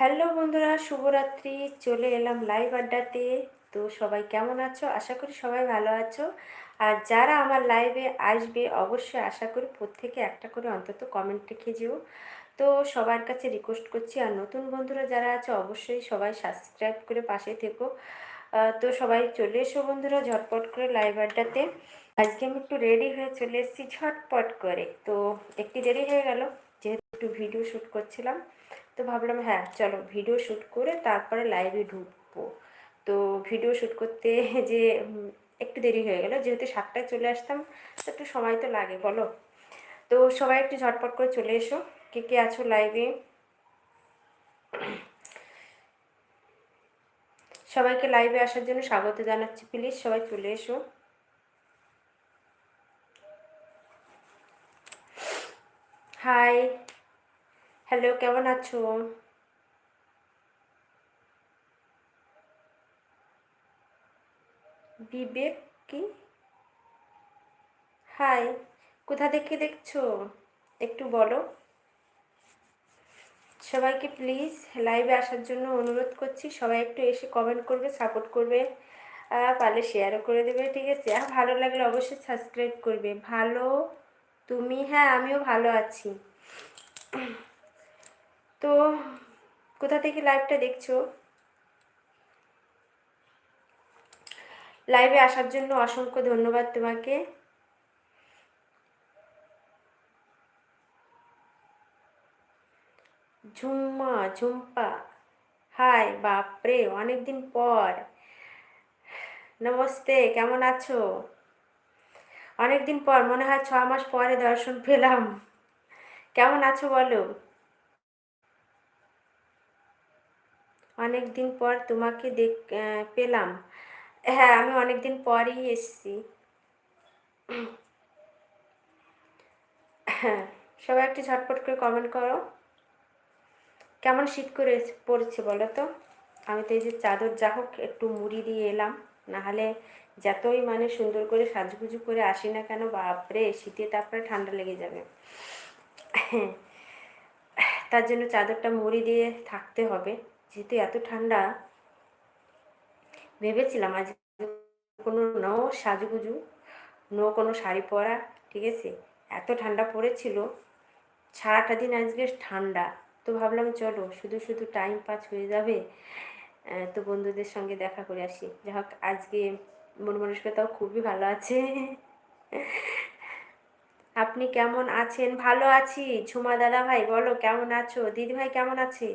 Hello বন্ধুরা, শুভরাত্রি। চলে এলাম লাইভ আড্ডাতে। তো সবাই কেমন আছো? আশা করি সবাই ভালো আছো। আর যারা আমার লাইভে আসবে, অবশ্যই আশা করি প্রত্যেকে একটা করে অন্তত কমেন্ট রেখে যেও। তো সবার কাছে রিকোয়েস্ট করছি, আর নতুন বন্ধুরা যারা আছে, অবশ্যই সবাই সাবস্ক্রাইব করে পাশে থেকো। তো সবাই চলে এসো বন্ধুরা ঝটপট করে লাইভ আড্ডাতে। আজকে আমি একটু রেডি হয়ে চলে এসেছি ঝটপট করে। তো একটু দেরি হয়ে গেল, যেহেতু একটু ভিডিও শ্যুট করছিলাম। তো ভাবলাম হ্যাঁ চলো ভিডিও শ্যুট করে তারপরে লাইভে ঢুকবো। তো ভিডিও শ্যুট করতে যে একটু দেরি হয়ে গেল, যেহেতু সাতটায় চলে আসতাম, তো একটু সময় তো লাগে, বলো? তো সবাই একটু ঝটপট করে চলে এসো, কে কে আছো লাইভে সবাইকে লাইভে আসার জন্য স্বাগত জানাচ্ছি প্লিজ সবাই চলে এসো। হাই হ্যালো, কেমন আছো? বিবেক কি? হাই, কোথা থেকে দেখছ? একটু বলো। সবাইকে প্লিজ লাইভে আসার জন্য অনুরোধ করছি, সবাই একটু এসে কমেন্ট করবে সাপোর্ট করবে পারলে শেয়ারও করে দেবে, ঠিক আছে? আর ভালো লাগলে অবশ্যই সাবস্ক্রাইব করবে। ভালো? তুমি? হ্যাঁ আমিও ভালো আছি। তো কোথা থেকে লাইভটা দেখছ? লাইভে আসার জন্য অসংখ্য ধন্যবাদ তোমাকে। ঝুম্মা, ঝুম্পা, হাই, বাপরে, অনেকদিন পর। নমস্তে, কেমন আছো? অনেকদিন পর, মনে হয় ছ মাস পরে দর্শন পেলাম। কেমন আছো বলো? অনেকদিন পর তোমাকে দেখ পেলাম। হ্যাঁ আমি অনেকদিন পরই এসেছি। হ্যাঁ সবাই একটু ঝটপট করে কমেন্ট করো। কেমন শীত করে পড়ছে বলো তো? আমি তো এই যে চাদর যা হোক একটু মুড়ি দিয়ে এলাম। নাহলে যতই মানে সুন্দর করে সাজগুজু করে আসি না কেন, বাপরে, শীতে তারপরে ঠান্ডা লেগে যাবে। তার জন্য চাদরটা মুড়ি দিয়ে থাকতে হবে। যেহেতু এত ঠান্ডা, ভেবেছিলাম আজ কোনো নো সাজুগুজু, নো কোনো শাড়ি পরা, ঠিক আছে? এত ঠান্ডা পড়েছিল, সারাটা দিন আজকে ঠান্ডা। তো ভাবলাম চলো, শুধু শুধু টাইম পাস হয়ে যাবে তো বন্ধুদের সঙ্গে দেখা করে আসি। যাই হোক, আজকে মন মানসিকতাও খুবই ভালো আছে। আপনি কেমন আছেন? ভালো আছি। ঝুমা দাদা ভাই, বলো কেমন আছো? দিদি ভাই কেমন আছে?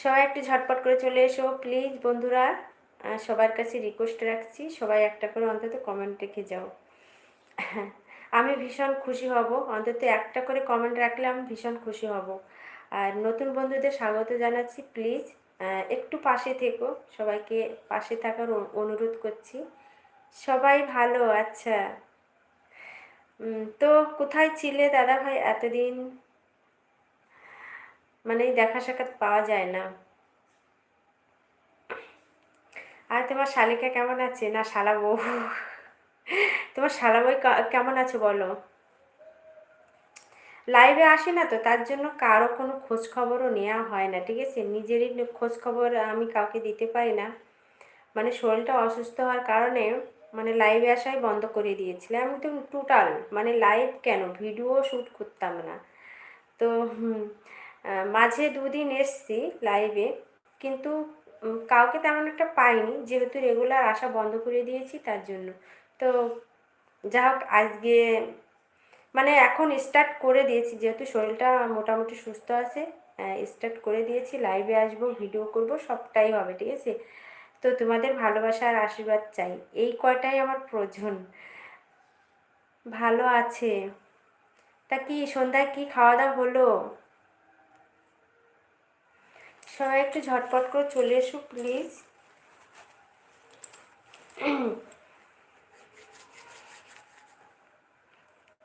সবাই একটু ঝটপট করে চলে এসো প্লিজ বন্ধুরা। সবার কাছে রিকোয়েস্ট রাখছি, সবাই একটা করে অন্তত কমেন্ট রেখে যাও। আমি ভীষণ খুশি হব, অন্তত একটা করে কমেন্ট রাখলে আমি ভীষণ খুশি হব। আর নতুন বন্ধুদের স্বাগত জানাচ্ছি প্লিজ একটু পাশে থেকো, সবাইকে পাশে থাকার অনুরোধ করছি। সবাই ভালো আচ্ছা। তো কোথায় ছিলে দাদা ভাই এতদিন? মানে দেখা সাক্ষাৎ পাওয়া যায় না। আর তোমার শালিকা কেমন আছে? না, শালা বউ। তোমার শালা বই কেমন আছে বলো? লাইভে আসে না তো, তার জন্য কারও কোনো খোঁজ খবরও নেওয়া হয় না, ঠিক আছে? নিজেরই খোঁজ খবর আমি কাউকে দিতে পারি না। মানে শরীরটা অসুস্থ হওয়ার কারণে মানে লাইভে আসাই বন্ধ করে দিয়েছিলাম আমি তো টোটাল মানে লাইভ কেন? ভিডিও শ্যুট করতাম না। তো মাঝে দুদিন এসছি লাইভে কিন্তু কাউকে তেমন একটা পাইনি। যেহেতু রেগুলার আসা বন্ধ করে দিয়েছি, তার জন্য। তো, যা হোক, আজকে মানে এখন স্টার্ট করে দিয়েছি। যেহেতু শরীরটা মোটামুটি সুস্থ আছে স্টার্ট করে দিয়েছি। লাইভে আসব ভিডিও করব, সবটাই হবে, ঠিক আছে? তো তোমাদের ভালোবাসা আর আশীর্বাদ চাই। এই কয়টাই আমার প্রয়োজন। ভালো আছে। তা কি সন্ধ্যায় কি খাওয়া দাওয়া হলো? সবাই একটু ঝটপট করে চলে এসো প্লিজ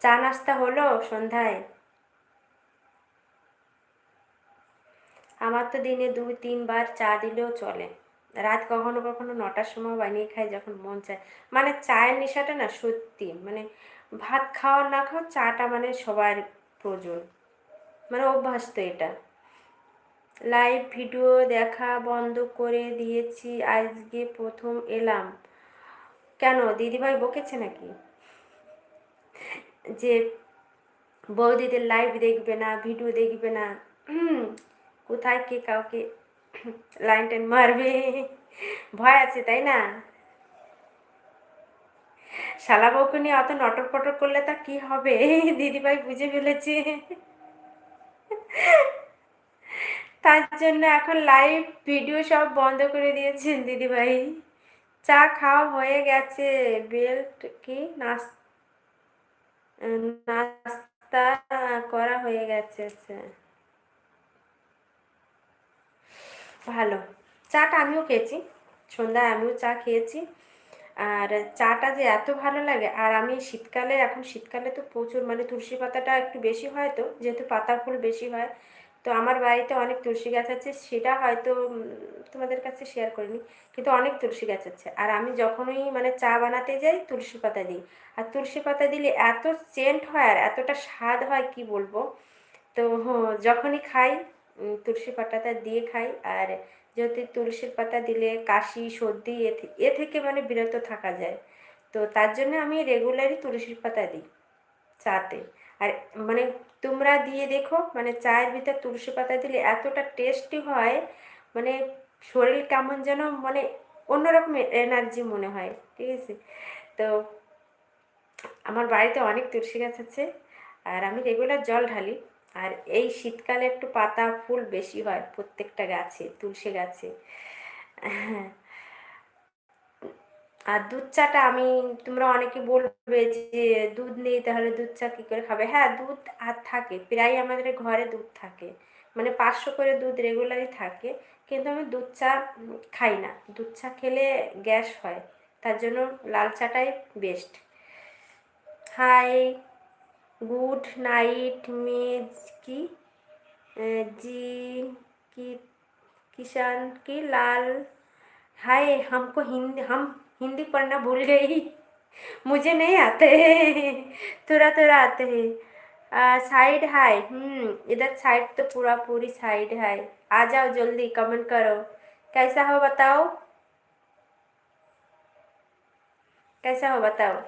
চা নাস্তা হলো সন্ধ্যায়? আমার তো দিনে দুই তিনবার চা দিলেও চলে। রাত কখনো কখনো নটার সময় বানিয়ে খাই যখন মন চায়। মানে চায়ের নেশাটা না সত্যি মানে ভাত খাওয়া না খাওয়া চাটা মানে সবার প্রয়োজন। মানে অভ্যাস তো এটা। লাইভ ভিডিও দেখা বন্ধ করে দিয়েছি, আজকে প্রথম এলাম। কেন? দিদিভাই বকেছে নাকি? যে বৌদিদের লাইভ দেখবে না ভিডিও দেখবে না। কোথায় কে কাউকে লাইন মারবে। ভয় আছে, তাই না? শালা বউকে নিয়ে অত নটর পটর করলে তা কি হবে? দিদিভাই বুঝে ফেলেছে। তার জন্য এখন লাইভ ভিডিও সব বন্ধ করে দিয়েছেন দিদিভাই। চা খাওয়া হয়ে গেছে। বেল্ট কি? নাস্তা করা হয়ে গেছে আচ্ছা। ভালো। চাটা আমিও খেয়েছি। সন্ধ্যায় আমিও চা খেয়েছি। আর চাটা যে এত ভালো লাগে, আর আমি শীতকালে, এখন শীতকালে তো প্রচুর মানে তুলসী পাতাটা একটু বেশি হয় তো, যেহেতু পাতা ফুল বেশি হয়, তো আমার বাড়িতে অনেক তুলসী গাছ আছে, সেটা হয়তো তোমাদের কাছে শেয়ার করিনি, কিন্তু অনেক তুলসী গাছ আছে। আর আমি যখনই মানে চা বানাতে যাই, তুলসী পাতা দিই। আর তুলসী পাতা দিলে এত সেন্ট হয়, আর এতটা স্বাদ হয়, কি বলব? তো যখনই খাই তুলসী পাতাটা দিয়ে খাই। আর যেহেতু তুলসীর পাতা দিলে কাশি, সর্দি, এ থেকে মানে বিরত থাকা যায়। তো তার জন্য আমি রেগুলারই তুলসীর পাতা দিই চাতে। আর মানে তোমরা দিয়ে দেখো মানে চায়ের ভিতর তুলসী পাতা দিলে এতটা টেস্টি হয় মানে শরীর কেমন যেন মানে অন্যরকম এনার্জি মনে হয়, ঠিক আছে? তো আমার বাড়িতে অনেক তুলসী গাছ আছে, আর আমি রেগুলার জল ঢালি। আর এই শীতকালে একটু পাতা ফুল বেশি হয় প্রত্যেকটা গাছে, তুলসী গাছে। আর দুধ চাটা আমি, তোমরা অনেকে বলবে যে দুধ নেই তাহলে দুধ চা কী করে খাবে? হ্যাঁ দুধ আর থাকে প্রায় আমাদের ঘরে দুধ থাকে। মানে পাঁচশো করে দুধ রেগুলারই থাকে, কিন্তু আমি দুধ চা খাই না। দুধ চা খেলে গ্যাস হয়, তার জন্য লাল চাটাই বেস্ট হাই गुड नाइट में की जी, की किसान की लाल। हाय, हमको हिंदी, हम हिंदी पढ़ना भूल गई। मुझे नहीं आते थोड़ा थोड़ा आते हैं। Side hi. हम्म इधर साइड तो पूरा, पूरी साइड है आ जाओ जल्दी कमेंट करो। कैसा हो बताओ? कैसा हो बताओ?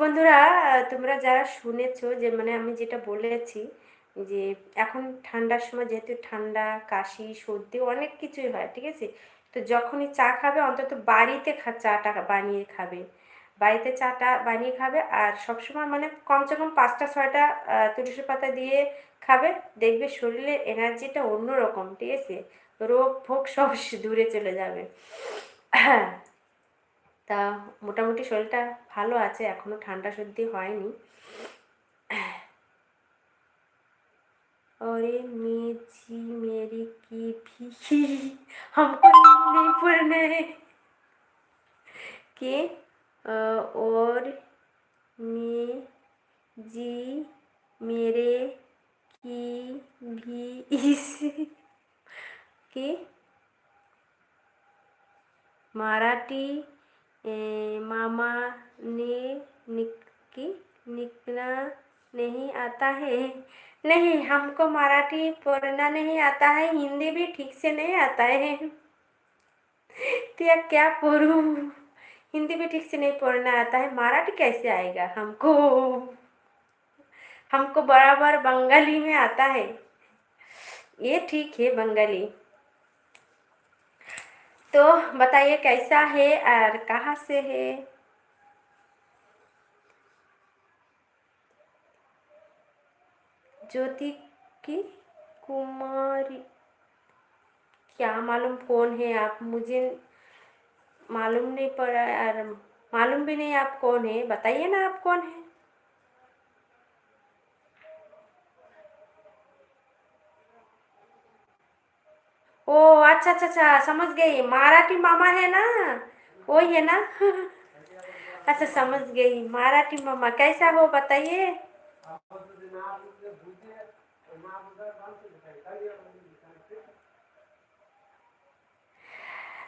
বন্ধুরা তোমরা যারা শুনেছো যে মানে আমি যেটা বলেছি যে, এখন ঠান্ডার সময় যেহেতু ঠান্ডা, কাশি, সর্দি অনেক কিছুই হয়, ঠিক আছে? তো যখনই চা খাবে, অন্তত বাড়িতে খা, চাটা বানিয়ে খাবে। বাড়িতে চাটা বানিয়ে খাবে আর সবসময় মানে কমসে কম পাঁচটা, ছয়টা তুলসী পাতা দিয়ে খাবে। দেখবে শরীরের এনার্জিটা অন্যরকম, ঠিক আছে? রোগ ফোগ সব দূরে চলে যাবে। হ্যাঁ তা মোটামুটি শরীরটা ভালো আছে এখনো ঠান্ডা সর্দি হয়নি अरे मैं जी मेरी की भी हमको नहीं पढ़ना है कि अ, और मैं जी मेरे की भी इस की मराठी ए, मामा ने निकी निकना नहीं आता है। नहीं, हमको मराठी पढ़ना नहीं आता है, हिंदी भी ठीक से नहीं आता है। तो क्या पढ़ूँ हिंदी भी ठीक से नहीं पढ़ना आता है। मराठी कैसे आएगा हमको? हमको बराबर बंगाली में आता है। ये ठीक है, बंगाली। तो बताइए कैसा है और कहाँ से है? ज्योति की कुमारी। क्या मालूम कौन है आप? मुझे मालूम नहीं पड़ा और मालूम भी नहीं आप कौन है। बताइए ना आप कौन है? ओ अच्छा अच्छा अच्छा समझ गई। मराठी मामा है ना? वही है ना? अच्छा समझ गई। मराठी मामा, कैसा हो बताइए?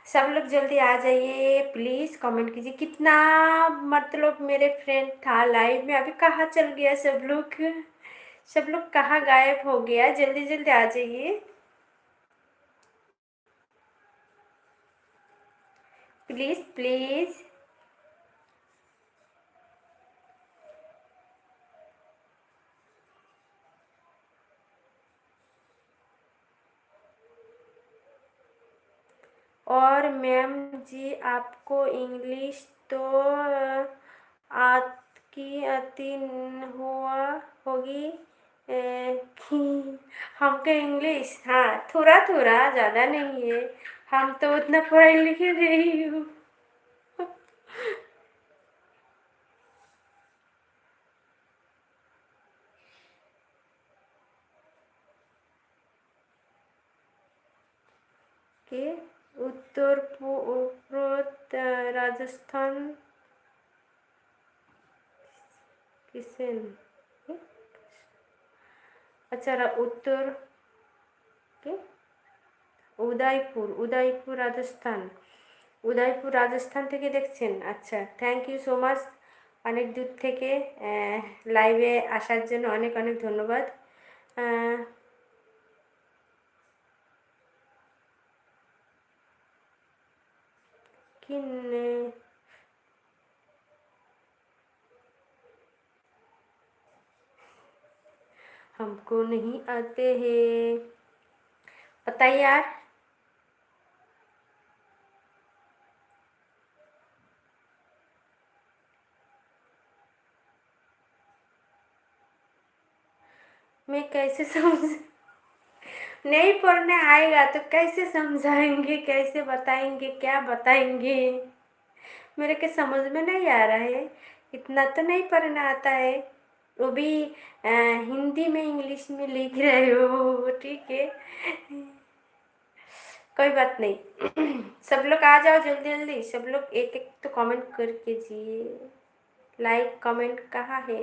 सब लोग जल्दी आ जाइए। प्लीज़ कमेंट कीजिए। कितना मतलब मेरे फ्रेंड था लाइव में। अभी कहाँ चल गया सब लोग? सब लोग कहाँ गायब हो गया? जल्दी जल्दी आ जाइए। प्लीज़ प्लीज़ और मैम जी, आपको इंग्लिश तो आपकी आती हुआ होगी हमको इंग्लिश हाँ थोड़ा थोड़ा, ज़्यादा नहीं है। हम तो उतना पढ़े लिखे नहीं हूँ के उत्तर पूर्व राजस्थान किसेन अच्छा रा- उत्तर के উদয়পুর উদয়পুর রাজস্থান উদয়পুর রাজস্থান থেকে দেখছেন আচ্ছা থ্যাংক ইউ সো মাচ অনেক দূর থেকে লাইভে আসার জন্য অনেক অনেক ধন্যবাদ আহ, कि ने- हमको नहीं आते हैं बताइए यार मैं कैसे समझ नहीं पढ़ने आएगा तो कैसे समझाएँगे कैसे बताएँगे क्या बताएँगे? मेरे के समझ में नहीं आ रहा है। इतना तो नहीं पढ़ना आता है। वो भी अ, हिंदी में इंग्लिश में लिख रहे हो ठीक है। कोई बात नहीं। सब लोग आ जाओ जल्दी जल्दी। सब लोग एक एक तो कमेंट कर कीजिए लाइक कमेंट कहाँ है?